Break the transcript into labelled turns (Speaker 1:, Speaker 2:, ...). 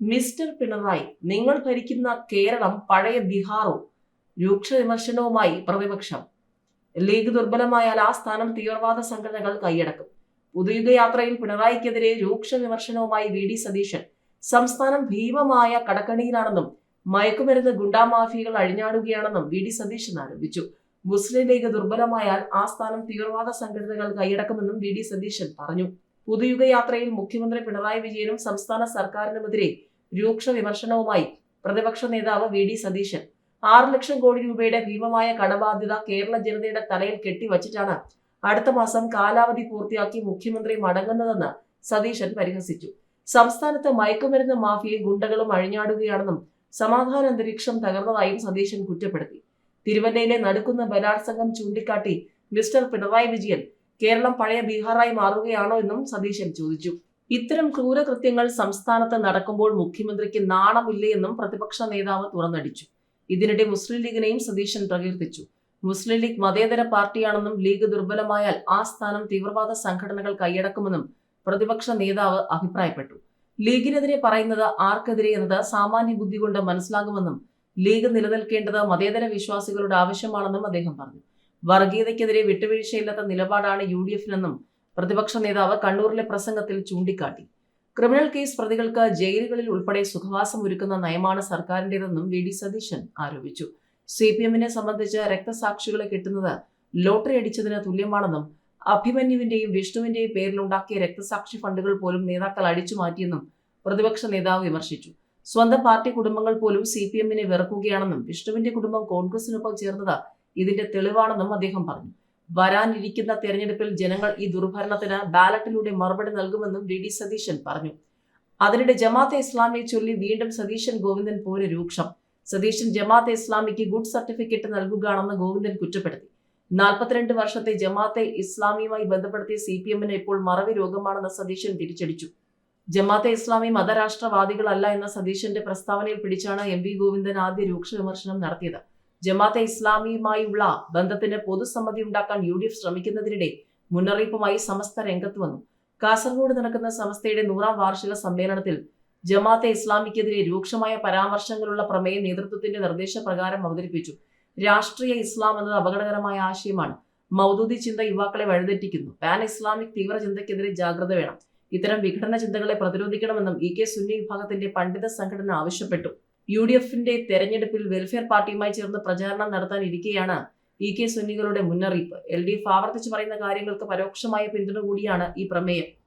Speaker 1: Mister Pinarayi നിങ്ങൾ ഭരിക്കുന്ന കേരളം പഴയ ബീഹാറോ? രൂക്ഷ വിമർശനവുമായി പ്രതിപക്ഷം. ലീഗ് ദുർബലമായാൽ ആ സ്ഥാനം തീവ്രവാദ സംഘടനകൾ കൈയടക്കും. പുതുയുഗയാത്രയിൽ പിണറായിക്കെതിരെ രൂക്ഷ വിമർശനവുമായി വി. ഡി. സതീശൻ. സംസ്ഥാനം ഭീമമായ കടക്കണിയിലാണെന്നും മയക്കുമരുന്ന് ഗുണ്ടാമാഫിയകൾ അഴിഞ്ഞാടുകയാണെന്നും വി. ഡി. സതീശൻ ആരോപിച്ചു. മുസ്ലിം ലീഗ് ദുർബലമായാൽ ആ സ്ഥാനം തീവ്രവാദ സംഘടനകൾ കൈയടക്കുമെന്നും വി. ഡി. സതീശൻ പറഞ്ഞു. പുതുയുഗ യാത്രയിൽ മുഖ്യമന്ത്രി പിണറായി വിജയനും സംസ്ഥാന സർക്കാരിനുമെതിരെ രൂക്ഷ വിമർശനവുമായി പ്രതിപക്ഷ നേതാവ് വി ഡി സതീശൻ. ആറ് ലക്ഷം കോടി രൂപയുടെ ഭീമമായ കടബാധ്യത കേരള ജനതയുടെ തലയിൽ കെട്ടിവച്ചിട്ടാണ് അടുത്ത മാസം കാലാവധി പൂർത്തിയാക്കി മുഖ്യമന്ത്രി മടങ്ങുന്നതെന്ന് സതീശൻ പരിഹസിച്ചു. സംസ്ഥാനത്ത് മയക്കുമരുന്ന് മാഫിയെ ഗുണ്ടകളും അഴിഞ്ഞാടുകയാണെന്നും സമാധാന അന്തരീക്ഷം തകർന്നതായും സതീശൻ കുറ്റപ്പെടുത്തി. തിരുവല്ലയിലെ നടുക്കുന്ന ബലാത്സംഗം ചൂണ്ടിക്കാട്ടി മിസ്റ്റർ പിണറായി വിജയൻ കേരളം പഴയ ബീഹാറായി മാറുകയാണോ എന്നും സതീശൻ ചോദിച്ചു. ഇത്തരം ക്രൂരകൃത്യങ്ങൾ സംസ്ഥാനത്ത് നടക്കുമ്പോൾ മുഖ്യമന്ത്രിക്ക് നാണമില്ലേ എന്നും പ്രതിപക്ഷ നേതാവ് തുറന്നടിച്ചു. ഇതിനിടെ മുസ്ലിം ലീഗിനെയും സതീശൻ പ്രകീർത്തിച്ചു. മുസ്ലിം ലീഗ് മതേതര പാർട്ടിയാണെന്നും ലീഗ് ദുർബലമായാൽ ആ സ്ഥാനം തീവ്രവാദ സംഘടനകൾ കൈയടക്കുമെന്നും പ്രതിപക്ഷ നേതാവ് അഭിപ്രായപ്പെട്ടു. ലീഗിനെതിരെ പറയുന്നത് ആർക്കെതിരെ എന്നത് സാമാന്യ ബുദ്ധി കൊണ്ട് മനസ്സിലാകുമെന്നും ലീഗ് നിലനിൽക്കേണ്ടത് മതേതര വിശ്വാസികളുടെ ആവശ്യമാണെന്നും അദ്ദേഹം പറഞ്ഞു. വർഗീയതയ്ക്കെതിരെ വിട്ടുവീഴ്ചയില്ലാത്ത നിലപാടാണ് യു ഡി എഫിനെന്നും പ്രതിപക്ഷ നേതാവ് കണ്ണൂരിലെ പ്രസംഗത്തിൽ ചൂണ്ടിക്കാട്ടി. ക്രിമിനൽ കേസ് പ്രതികൾക്ക് ജയിലുകളിൽ ഉൾപ്പെടെ സുഖവാസം ഒരുക്കുന്ന നയമാണ് സർക്കാരിന്റേതെന്നും വി ഡി സതീശൻ ആരോപിച്ചു. സി പി എമ്മിനെ സംബന്ധിച്ച് രക്തസാക്ഷികളെ കിട്ടുന്നത് ലോട്ടറി അടിച്ചതിന് തുല്യമാണെന്നും അഭിമന്യുവിന്റെയും വിഷ്ണുവിന്റെയും പേരിലുണ്ടാക്കിയ രക്തസാക്ഷി ഫണ്ടുകൾ പോലും നേതാക്കൾ അടിച്ചു മാറ്റിയെന്നും പ്രതിപക്ഷ നേതാവ് വിമർശിച്ചു. സ്വന്തം പാർട്ടി കുടുംബങ്ങൾ പോലും സി പി എമ്മിനെ വെറുക്കുകയാണെന്നും വിഷ്ണുവിന്റെ കുടുംബം കോൺഗ്രസിനൊപ്പം ചേർന്നത് ഇതിന്റെ തെളിവാണെന്നും അദ്ദേഹം പറഞ്ഞു. വരാനിരിക്കുന്ന തെരഞ്ഞെടുപ്പിൽ ജനങ്ങൾ ഈ ദുർഭരണത്തിന് ബാലറ്റിലൂടെ മറുപടി നൽകുമെന്നും വി ഡി സതീശൻ പറഞ്ഞു. അതിനിടെ ജമാഅത്തെ ഇസ്ലാമിയെ ചൊല്ലി വീണ്ടും സതീശൻ ഗോവിന്ദൻ പോര് രൂക്ഷം. സതീശൻ ജമാഅത്തെ ഇസ്ലാമിക്ക് ഗുഡ് സർട്ടിഫിക്കറ്റ് നൽകുകയാണെന്ന് ഗോവിന്ദൻ കുറ്റപ്പെടുത്തി. നാൽപ്പത്തിരണ്ട് വർഷത്തെ ജമാഅത്തെ ഇസ്ലാമിയുമായി ബന്ധപ്പെടുത്തിയ സി പി എമ്മിന് ഇപ്പോൾ മറവി രോഗമാണെന്ന് സതീശൻ തിരിച്ചടിച്ചു. ജമാഅത്തെ ഇസ്ലാമി മതരാഷ്ട്രവാദികളല്ല എന്ന സതീശന്റെ പ്രസ്താവനയിൽ പിടിച്ചാണ് എം വി ഗോവിന്ദൻ ആദ്യ രൂക്ഷ വിമർശനം നടത്തിയത്. ജമാഅത്തെ ഇസ്ലാമിയുമായുള്ള ബന്ധത്തിന് പൊതുസമ്മതി ഉണ്ടാക്കാൻ യു ഡി എഫ് ശ്രമിക്കുന്നതിനിടെ മുന്നറിയിപ്പുമായി സമസ്ത രംഗത്ത് വന്നു. കാസർഗോഡ് നടക്കുന്ന സമസ്തയുടെ നൂറാം വാർഷിക സമ്മേളനത്തിൽ ജമാഅത്തെ ഇസ്ലാമിക്കെതിരെ രൂക്ഷമായ പരാമർശങ്ങളുള്ള പ്രമേയം നേതൃത്വത്തിന്റെ നിർദ്ദേശപ്രകാരം അവതരിപ്പിച്ചു. രാഷ്ട്രീയ ഇസ്ലാം എന്നത് അപകടകരമായ ആശയമാണ്. മൗദൂദി ചിന്ത യുവാക്കളെ വഴിതെറ്റിക്കുന്നു. പാൻ ഇസ്ലാമിക് തീവ്ര ചിന്തയ്ക്കെതിരെ ജാഗ്രത വേണം. ഇത്തരം വിഘടന ചിന്തകളെ പ്രതിരോധിക്കണമെന്നും ഇ കെ സുന്നി വിഭാഗത്തിന്റെ പണ്ഡിത സംഘടന ആവശ്യപ്പെട്ടു. യു ഡി എഫിന്റെ തെരഞ്ഞെടുപ്പിൽ വെൽഫെയർ പാർട്ടിയുമായി ചേർന്ന് പ്രചാരണം നടത്താൻ ഇരിക്കെയാണ് ഇ കെ സുന്നികളുടെ മുന്നറിയിപ്പ്. എൽ ഡി എഫ് ആവർത്തിച്ചു പറയുന്ന കാര്യങ്ങൾക്ക് പരോക്ഷമായ പിന്തുണ കൂടിയാണ് ഈ പ്രമേയം.